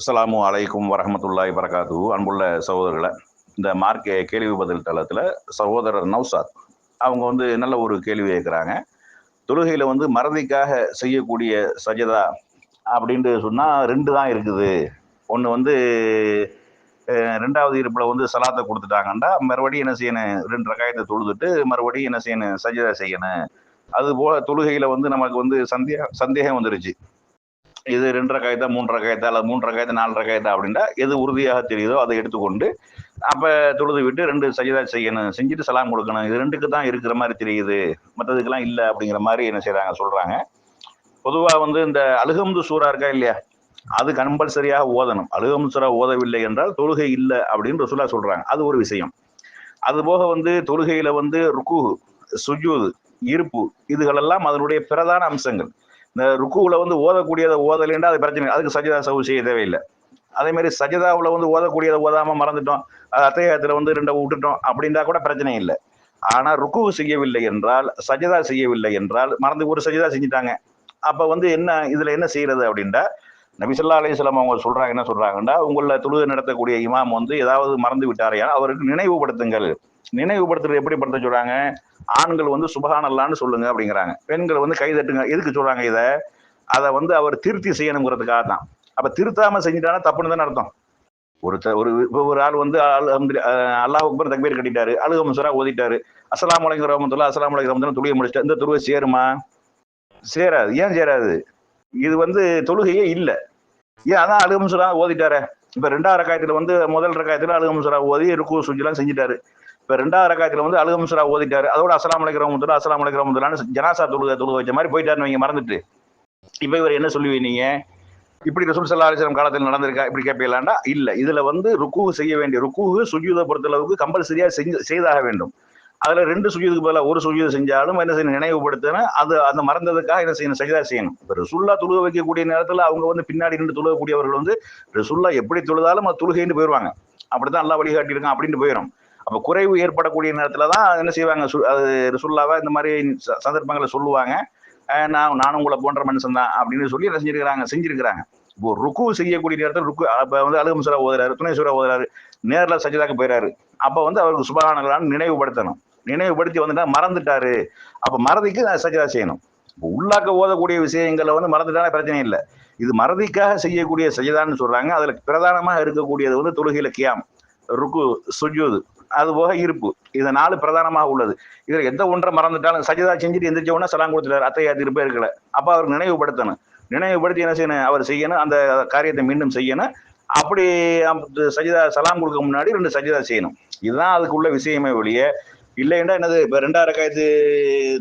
அஸ்லாமு அலைக்கும் வரமத்துல்லாய் வரகாத்து அன்புள்ள சகோதரர்களை இந்த மார்க் கேள்வி பதில் தளத்தில் சகோதரர் நௌசாத் அவங்க வந்து நல்ல ஒரு கேள்வி கேட்குறாங்க. தொழுகையில் வந்து மறதிக்காக செய்யக்கூடிய சஜதா அப்படின்ட்டு சொன்னால் ரெண்டு தான் இருக்குது. ஒன்று வந்து ரெண்டாவது இருப்பில் வந்து சலாத்தை கொடுத்துட்டாங்கண்டா மறுபடியும் என்ன செய்யணும்? ரெண்டு ரகாயத்தை தொழுதுட்டு மறுபடியும் என்ன செய்யணும்? சஜதா செய்யணும். அது போல தொழுகையில் வந்து நமக்கு வந்து சந்தேகம் சந்தேகம் வந்துருச்சு. இது ரெண்டு காயத்தா மூன்று காயத்தா அல்லது மூன்று காயத்தா நாலு காயத்தா அப்படின்னா எது உறுதியாக தெரியுதோ அதை எடுத்துக்கொண்டு அப்போ தொழுது விட்டு ரெண்டு சஜிதா செய்யணும் செஞ்சுட்டு சலாம் கொடுக்கணும். இது ரெண்டுக்கு தான் இருக்கிற மாதிரி தெரியுது. மற்றதுக்கெல்லாம் இல்லை அப்படிங்கிற மாதிரி என்ன செய்கிறாங்க சொல்கிறாங்க பொதுவாக வந்து இந்த அழுகம்து சூறா இருக்கா இல்லையா? அது கம்பல்சரியாக ஓதணும். அழுகம் சூறா ஓதவில்லை என்றால் தொழுகை இல்லை அப்படின்னு ரசூலா சொல்கிறாங்க அது ஒரு விஷயம். அதுபோக வந்து தொழுகையில் வந்து ருக்கு சுஜூது இருப்பு இதுகளெல்லாம் அதனுடைய பிரதான அம்சங்கள். இந்த ருக்குவில் வந்து ஓதக்கூடியதை ஓதலைன்னா அது பிரச்சனை அதுக்கு சஜிதா சவு செய்ய தேவையில்லை. அதே மாதிரி சஜிதாவில் வந்து ஓதக்கூடியதை ஓதாமல் மறந்துட்டோம். அது அத்தையத்தில் வந்து ரெண்டை விட்டுட்டோம் அப்படின்றா கூட பிரச்சனை இல்லை. ஆனால் ருக்கு செய்யவில்லை என்றால் சஜிதா செய்யவில்லை என்றால் மறந்து ஒரு சஜிதா செஞ்சுட்டாங்க. அப்போ வந்து என்ன இதில் என்ன செய்கிறது அப்படின்டா நபிசல்லா அலிஸ்லாம் அவங்க சொல்கிறாங்க என்ன சொல்கிறாங்கன்னா உங்களை தொழுகை நடத்தக்கூடிய இமாம் வந்து ஏதாவது மறந்து விட்டாரையா அவருக்கு நினைவுபடுத்துங்கள். நினைவுபடுத்துறது எப்படி படுத்த சொல்றாங்க? ஆண்கள் வந்து சுபகானல்லான்னு சொல்லுங்க அப்படிங்கிறாங்க. பெண்கள் வந்து கை தட்டுங்க எதுக்கு சொல்றாங்க இதை? அதை வந்து அவர் திருத்தி செய்யணுங்கிறதுக்காக தான் அப்ப திருத்தாம செஞ்சிட்டானா தப்புன்னு தானே அர்த்தம். ஒரு ஒரு ஒரு ஆள் வந்து அல்ஹம்துலி- அல்லாஹ் அக்பர் தக்பீர் கட்டிட்டாரு. அழுக முசரா ஓதிட்டாரு. அஸ்லாம் அலைக்கும் ரமத்துல்லா அஸ்லாம் அலைக்கும் ரஹமத்துல்லா துளிய முடிச்சிட்டு இந்த துருவை சேருமா? சேராது. ஏன் சேராது? இது வந்து தொழுகையே இல்லை. ஏன் அதான் அழுகம் சுரா ஓதிட்டாரே? இப்ப ரெண்டாவது ரக்காயத்துல வந்து முதல் ரக்காயத்துல அழுகம் சுரா ஓதி ருக்கு சுஜிலாம் செஞ்சுட்டாரு. இப்போ ரெண்டாவது ரகாயத்தில் வந்து அழுகம் சுரா ஓதிட்டாரு. அதோட அஸ்லாம் அலைக்கிற முதல்ல அஸ்லாம் அலைக்கிற முதலான்னு ஜனாசா தொழுக தொழுக வச்ச மாதிரி போயிட்டாருன்னு வைங்க மறந்துட்டு. இப்போ இவர் என்ன சொல்லுவீங்க நீங்கள் இப்படி ரசூல் சல்லா அலிஸ்லாம் காலத்தில் நடந்திருக்கா? இப்படி கேட்பீங்களாண்டா இல்லை. இதில் வந்து ருக்குவு செய்ய வேண்டிய ருக்கு சுஜூதை பொறுத்தளவுக்கு கம்பல்சரியாக செஞ்சு செய்தாக வேண்டும். அதில் ரெண்டு சுஜூதுக்கு பதிலாக ஒரு சுஜூது செஞ்சாலும் என்ன செய்யணும்? நினைவுபடுத்தினா அது அந்த மறந்ததுக்காக என்ன செய்யணும்? சஜிதா செய்யணும். இப்போ ரசுல்லா துழுக வைக்கக்கூடிய நேரத்தில் அவங்க வந்து பின்னாடி நின்று துழுகக்கூடியவர்கள் வந்து ரசுல்லா எப்படி தொழுதாலும் அது துழுகைன்னு போயிடுவாங்க அப்படி தான் நல்லா வழிகாட்டியிருக்கான் அப்படின்ட்டு போயிடும் அப்ப குறைவு ஏற்படக்கூடிய நேரத்துல தான் என்ன செய்வாங்க? சு- அது ரசுல்லாவை இந்த மாதிரி ச- சந்தர்ப்பங்களை சொல்லுவாங்க. நான் நானும் உங்களை போன்ற மனுஷன் தான் அப்படின்னு சொல்லி என்ன செஞ்சிருக்கிறாங்க? செஞ்சிருக்கிறாங்க. இப்போ ருக்கு செய்யக்கூடிய நேரத்தில் ருக்கு அப்போ வந்து அழுகம் சுரா ஓதுறாரு துணை சுரா ஓதுறாரு நேரில் சஜிதாக்கு போயிறாரு. அப்போ வந்து அவருக்கு சுபகானங்களான நினைவுபடுத்தணும். நினைவுபடுத்தி வந்துட்டா மறந்துட்டாரு. அப்போ மறதிக்கு நான் சஜிதா செய்யணும். இப்போ உள்ளாக்க ஓதக்கூடிய விஷயங்களை வந்து மறந்துட்டாலே பிரச்சனை இல்லை. இது மறதிக்காக செய்யக்கூடிய சஜிதான்னு சொல்கிறாங்க அதில் பிரதானமாக இருக்கக்கூடியது வந்து தொழுகையில் கியாம். ருக்கு சுஜூது. அது போக இருப்பு இது நாலு பிரதானமாக உள்ளது. இதில் எந்த ஒன்றை மறந்துட்டாலும் சஜிதா செஞ்சுட்டு எந்திரிச்ச உடனே சலாம் கொடுத்துட்டார். அத்தையா இருப்பே இருக்கல அப்போ அவருக்கு நினைவுபடுத்தணும். நினைவுபடுத்தி என்ன செய்யணும்? அவர் செய்யணும். அந்த காரியத்தை மீண்டும் செய்யணும். அப்படி சஜிதா சலாம் கொடுக்க முன்னாடி ரெண்டு சஜிதா செய்யணும். இதுதான் அதுக்குள்ள விஷயமே வழியே இல்லைன்னா என்னது இப்போ ரெண்டாவது ரக்காயத்து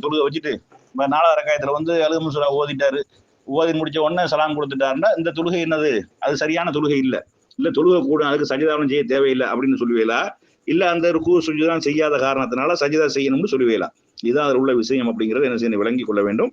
தொழுக வச்சுட்டு இப்போ நாலாயிரம் ரக்காயத்துல வந்து அழுகுமுசுரா ஓதிட்டாரு. ஓதி முடிச்ச உடனே சலாம் கொடுத்துட்டாருன்னா இந்த தொழுகை என்னது? அது சரியான தொழுகை இல்லை. இல்லை தொழுகை கூட அதுக்கு சஜிதாவும் செய்ய தேவையில்லை அப்படின்னு சொல்லுவீங்களா இல்ல அந்த ருக்கு சுஜிதான் செய்யாத காரணத்தினால சஜிதா செய்யணும்னு சொல்லுவேலாம் இதுதான் அதில் உள்ள விஷயம் அப்படிங்கிறத என்ன செய்யணும்? விளங்கி கொள்ள வேண்டும்.